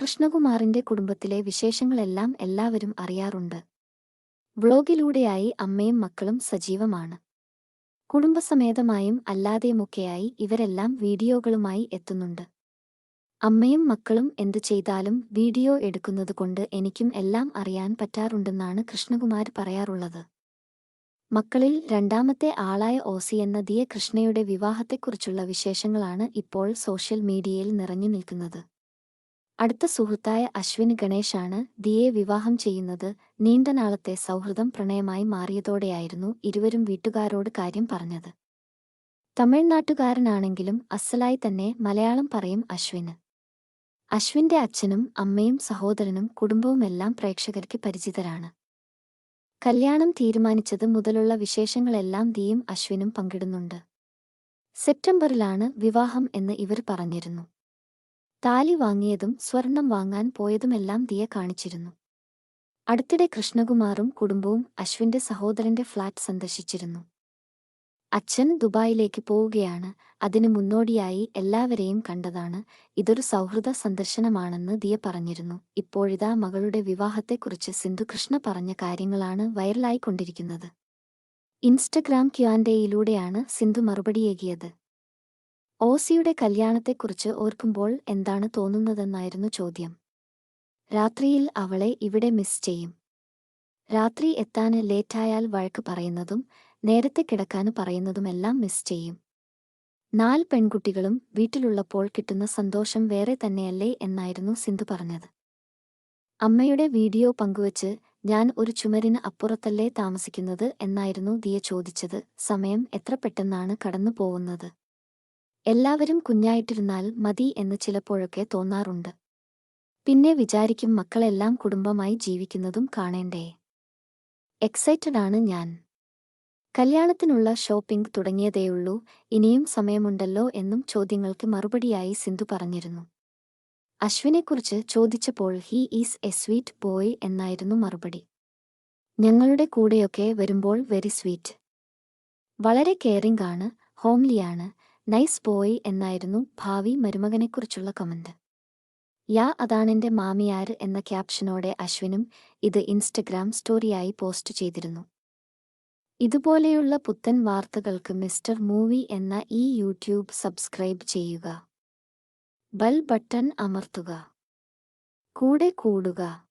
കൃഷ്ണകുമാറിന്റെ കുടുംബത്തിലെ വിശേഷങ്ങളെല്ലാം എല്ലാവരും അറിയാറുണ്ട്. വ്ളോഗിലൂടെയായി അമ്മയും മക്കളും സജീവമാണ്. കുടുംബസമേതമായും അല്ലാതെയുമൊക്കെയായി ഇവരെല്ലാം വീഡിയോകളുമായി എത്തുന്നുണ്ട്. അമ്മയും മക്കളും എന്തു ചെയ്താലും വീഡിയോ എടുക്കുന്നതുകൊണ്ട് എനിക്കും എല്ലാം അറിയാൻ പറ്റാറുണ്ടെന്നാണ് കൃഷ്ണകുമാർ പറയാറുള്ളത്. മക്കളിൽ രണ്ടാമത്തെ ആളായ ഓസി എന്ന ദിയ കൃഷ്ണയുടെ വിവാഹത്തെക്കുറിച്ചുള്ള വിശേഷങ്ങളാണ് ഇപ്പോൾ സോഷ്യൽ മീഡിയയിൽ നിറഞ്ഞു നിൽക്കുന്നത്. അടുത്ത സുഹൃത്തായ അശ്വിൻ ഗണേഷാണ് ദിയെ വിവാഹം ചെയ്യുന്നത്. നീണ്ടനാളത്തെ സൗഹൃദം പ്രണയമായി മാറിയതോടെയായിരുന്നു ഇരുവരും വീട്ടുകാരോട് കാര്യം പറഞ്ഞത്. തമിഴ്നാട്ടുകാരനാണെങ്കിലും അസലായി തന്നെ മലയാളം പറയും അശ്വിന്. അശ്വിന്റെ അച്ഛനും അമ്മയും സഹോദരനും കുടുംബവുമെല്ലാം പ്രേക്ഷകർക്ക് പരിചിതരാണ്. കല്യാണം തീരുമാനിച്ചത് മുതലുള്ള വിശേഷങ്ങളെല്ലാം ദിയും അശ്വിനും പങ്കിടുന്നുണ്ട്. സെപ്റ്റംബറിലാണ് വിവാഹം എന്ന് ഇവർ പറഞ്ഞിരുന്നു. താലി വാങ്ങിയതും സ്വർണം വാങ്ങാൻ പോയതുമെല്ലാം ദിയ കാണിച്ചിരുന്നു. അടുത്തിടെ കൃഷ്ണകുമാറും കുടുംബവും അശ്വിന്റെ സഹോദരന്റെ ഫ്ളാറ്റ് സന്ദർശിച്ചിരുന്നു. അച്ഛൻ ദുബായിലേക്ക് പോവുകയാണ്. അതിനു മുന്നോടിയായി എല്ലാവരെയും കണ്ടതാണ്. ഇതൊരു സൗഹൃദ സന്ദർശനമാണെന്ന് ദിയ പറഞ്ഞിരുന്നു. ഇപ്പോഴിതാ മകളുടെ വിവാഹത്തെക്കുറിച്ച് സിന്ധു കൃഷ്ണ പറഞ്ഞ കാര്യങ്ങളാണ് വൈറലായിക്കൊണ്ടിരിക്കുന്നത്. ഇൻസ്റ്റഗ്രാം ക്യുആൻഡേയിലൂടെയാണ് സിന്ധു മറുപടിയേകിയത്. ഓസിയുടെ കല്യാണത്തെക്കുറിച്ച് ഓർക്കുമ്പോൾ എന്താണ് തോന്നുന്നതെന്നായിരുന്നു ചോദ്യം. രാത്രിയിൽ അവളെ ഇവിടെ മിസ് ചെയ്യും. രാത്രി എത്താന് ലേറ്റായാൽ വഴക്ക് പറയുന്നതും നേരത്തെ കിടക്കാന് പറയുന്നതുമെല്ലാം മിസ് ചെയ്യും. നാല് പെൺകുട്ടികളും വീട്ടിലുള്ളപ്പോൾ കിട്ടുന്ന സന്തോഷം വേറെ തന്നെയല്ലേ എന്നായിരുന്നു സിന്ധു പറഞ്ഞത്. അമ്മയുടെ വീഡിയോ പങ്കുവച്ച് ഞാൻ ഒരു ചുമരിന് അപ്പുറത്തല്ലേ താമസിക്കുന്നത് എന്നായിരുന്നു ദിയ ചോദിച്ചത്. സമയം എത്ര പെട്ടെന്നാണ് കടന്നു പോകുന്നത് എല്ലാവരും കുഞ്ഞായിട്ടിരുന്നാൽ മതി എന്ന് ചിലപ്പോഴൊക്കെ തോന്നാറുണ്ട്. പിന്നെ വിചാരിക്കും മക്കളെല്ലാം കുടുംബമായി ജീവിക്കുന്നതും കാണേണ്ടേ. എക്സൈറ്റഡ് ആണ് ഞാൻ. കല്യാണത്തിനുള്ള ഷോപ്പിംഗ് തുടങ്ങിയതേയുള്ളൂ ഇനിയും സമയമുണ്ടല്ലോ എന്നും ചോദ്യങ്ങൾക്ക് മറുപടിയായി സിന്ധു പറഞ്ഞിരുന്നു. അശ്വിനെക്കുറിച്ച് ചോദിച്ചപ്പോൾ he is a sweet boy എന്നായിരുന്നു മറുപടി. ഞങ്ങളുടെ കൂടെയൊക്കെ വരുമ്പോൾ വെരി സ്വീറ്റ് വളരെ കെയറിംഗ് ആണ് ഹോംലിയാണ് നൈസ് ബോയ് എന്നായിരുന്നു ഭാവി മരുമകനെക്കുറിച്ചുള്ള കമന്റ്. യാ അതാണെന്റെ മാമിയാർ എന്ന ക്യാപ്ഷനോടെ അശ്വിനും ഇത് ഇൻസ്റ്റഗ്രാം സ്റ്റോറിയായി പോസ്റ്റ് ചെയ്തിരുന്നു. ഇതുപോലെയുള്ള പുത്തൻ വാർത്തകൾക്ക് മിസ്റ്റർ മൂവി എന്ന ഈ യൂട്യൂബ് സബ്സ്ക്രൈബ് ചെയ്യുക. ബൽ ബട്ടൺ അമർത്തുക. കൂടെ കൂടുക.